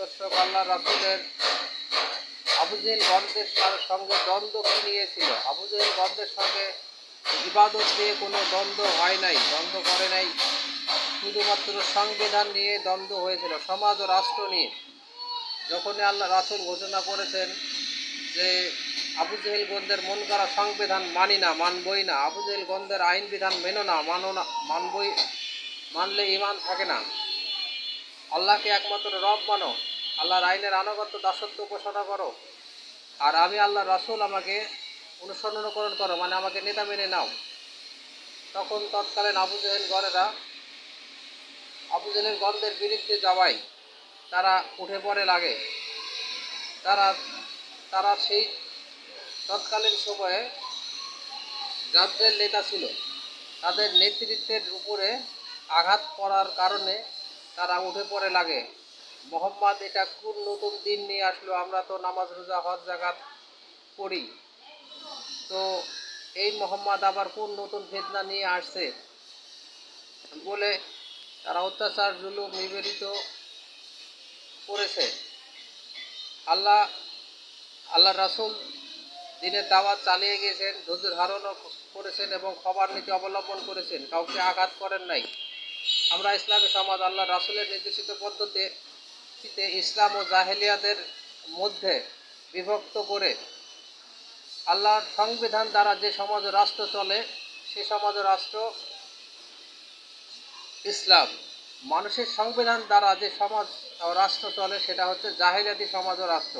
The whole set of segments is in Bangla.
দর্শক আল্লাহ সঙ্গে দ্বন্দ্ব নিয়েছিল? সঙ্গে কোনো হয় নাই করে নাই। শুধুমাত্র সংবিধান নিয়ে দ্বন্দ্ব হয়েছিল, সমাজ ও রাষ্ট্র নিয়ে। যখনই আল্লাহ রাসুল ঘোষণা করেছেন যে আবু জেহেল গন্ধের মন করা সংবিধান মানি না, মানবই না। আবু জেহেল গন্ধের আইন বিধান মেনো না, মানো না, মানবই, মানলে ইমান থাকে না। আল্লাহকে একমাত্র রব মানো, আল্লাহর আইনের আনুগত্য দাসত্ব উপাসনা করো। আর আমি আল্লাহ রাসুল, আমাকে অনুসরণকরণ করো মানে আমাকে নেতা মেনে নাও। তখন তৎকালীন আবু জেহেল গড়েরা আবু জেহেল গন্ধের বিরুদ্ধে যাওয়াই তারা উঠে পড়ে লাগে। তারা তারা সেই তৎকালীন সময়ে যাদের নেতা ছিল, তাদের নেতৃত্বের উপরে আঘাত পড়ার কারণে তারা উঠে পড়ে লাগে। মোহাম্মদ, এটা কোন নতুন দিন নিয়ে আসলো? আমরা তো নামাজ, রোজা, হজ জাগাত করি তো এই মোহাম্মদ আবার কোন নতুন ফেদনা নিয়ে আসছে? বলে তারা অত্যাচার, জুলুম নিবেদিত করেছে। আল্লাহ আল্লাহ রাসুল দিনের দাওয়াত চালিয়ে গিয়েছেন ধৈর্য ধারণও করেছেন এবং খবর নীতি অবলম্বন করেছেন। কাউকে আঘাত করেন নাই। আমরা ইসলামী সমাজ আল্লাহ রাসুলের নির্দেশিত পদ্ধতিতে ইসলাম ও জাহেলিয়াদের মধ্যে বিভক্ত করে আল্লাহর সংবিধান দ্বারা যে সমাজ রাষ্ট্র চলে, সে সমাজ রাষ্ট্র ইসলাম। মানুষের সংবিধান দ্বারা যে সমাজ রাষ্ট্র চলে, সেটা হচ্ছে জাহিলিয়াতি সমাজ ও রাষ্ট্র।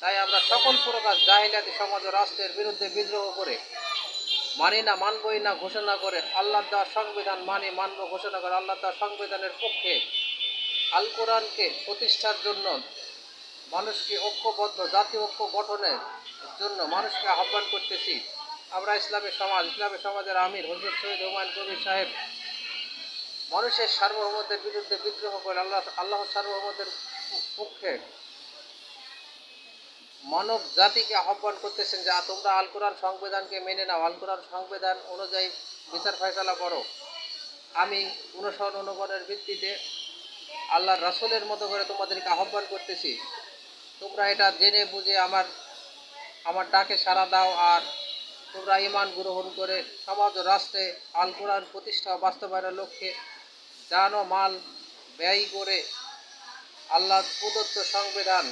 তাই আমরা সকল প্রকার জাহিলিয়াতি সমাজ ও রাষ্ট্রের বিরুদ্ধে বিদ্রোহ করে মানি না, মানবই না ঘোষণা করে আল্লাহ দেওয়ার সংবিধান মানি, মানব ঘোষণা করে আল্লাহ দেওয়ার সংবিধানের পক্ষে। আল কোরআনকে প্রতিষ্ঠার জন্য মানুষকে ঐক্যবদ্ধ জাতীয় ঐক্য গঠনের জন্য মানুষকে আহ্বান করতেছি। আমরা ইসলামের সমাজ, ইসলামী সমাজের আমির হজরত সৈয়দ হুমায়ুন কবির সাহেব, মানুষের সার্বভৌমত্বের বিরুদ্ধে বিদ্রোহ করে আল্লাহ আল্লাহ সার্বভৌমত্বের পক্ষে মানব জাতিকে আহ্বান করতেছেন যে তোমরা আল কোরআন সংবিধানকে মেনে নাও। আল কোরআন সংবিধান অনুযায়ী বিচার ফয়সালা করো। আমি অনুসরণ অনুগণের ভিত্তিতে আল্লাহর রাসূলের মতো করে তোমাদেরকে আহ্বান করতেছি। তোমরা এটা জেনে বুঝে আমার আমার ডাকে সাড়া দাও আর তোমরা ইমান গ্রহণ করে সমাজ রাষ্ট্রে আল কোরআন প্রতিষ্ঠা বাস্তবায়নের লক্ষ্যে জান মাল ব্যয় করে আল্লাহ প্রদত্ত সংবিধান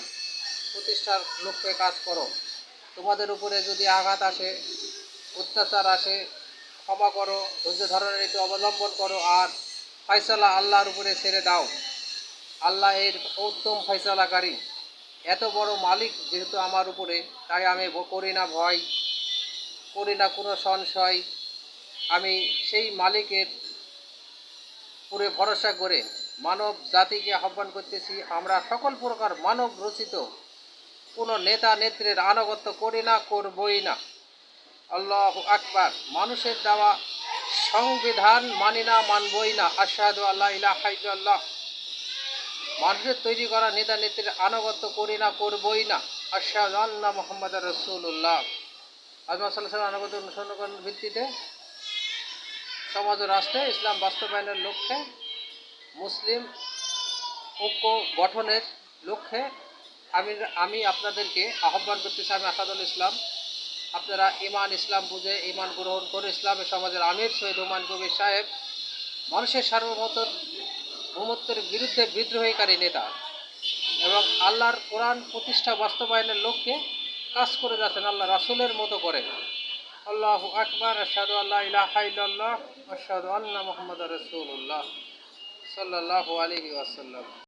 প্রতিষ্ঠার লক্ষ্যে কাজ করো। তোমাদের উপরে যদি আঘাত আসে, অত্যাচার আসে, ক্ষমা করো, ধৈর্য ধরনের নীতি অবলম্বন করো আর ফয়সালা আল্লাহর উপরে ছেড়ে দাও। আল্লাহ এর উত্তম ফয়সালাকারী। এত বড় মালিক যেহেতু আমার উপরে, তাই আমি করি না ভয়, করি না কোনো সংশয়। আমি সেই মালিকের পুরে ভরসা করে মানব জাতিকে আহ্বান করতেছি, আমরা সকল প্রকার মানব রচিত কোনো নেতা নেত্রীর আনুগত্য করি না, করবই না। আল্লাহ আকবার। মানুষের দেওয়া সংবিধান মানি না, মানবই না। আশাহাদু আল্লাহ ইলাহা মানুষের তৈরি করা নেতা নেত্রীর আনুগত্য করি না, করবই না। আশাহাদু আল্লাহ মোহাম্মদ রসুল্লাহ আজমা সাল্লাহ আনুগত্য অনুসরণ ভিত্তিতে সমাজ ও রাষ্ট্রে ইসলাম বাস্তবায়নের লক্ষ্যে মুসলিম ঐক্য গঠনের লক্ষ্যে আমি আমি আপনাদেরকে আহ্বান করতেছি আমি আসাদুল ইসলাম। আপনারা ইমান ইসলাম বুঝে ইমান গ্রহণ করে ইসলামের সমাজের আমির শহীদ হুমায়ুন কবির সাহেব, মানুষের সার্বভৌমত্ব ভৌমত্বের বিরুদ্ধে বিদ্রোহীকারী নেতা এবং আল্লাহর কোরআন প্রতিষ্ঠা বাস্তবায়নের লক্ষ্যে কাজ করে যাচ্ছেন, আল্লাহ রাসূলের মতো করে। আল্লাহ আকবর, আশহাদু আল্লাহ ইলাহা ইল্লাল্লাহ, আশহাদু আন্না মুহাম্মাদুর রাসূলুল্লাহ সাল্লাল্লাহু আলাইহি ওয়াসাল্লাম।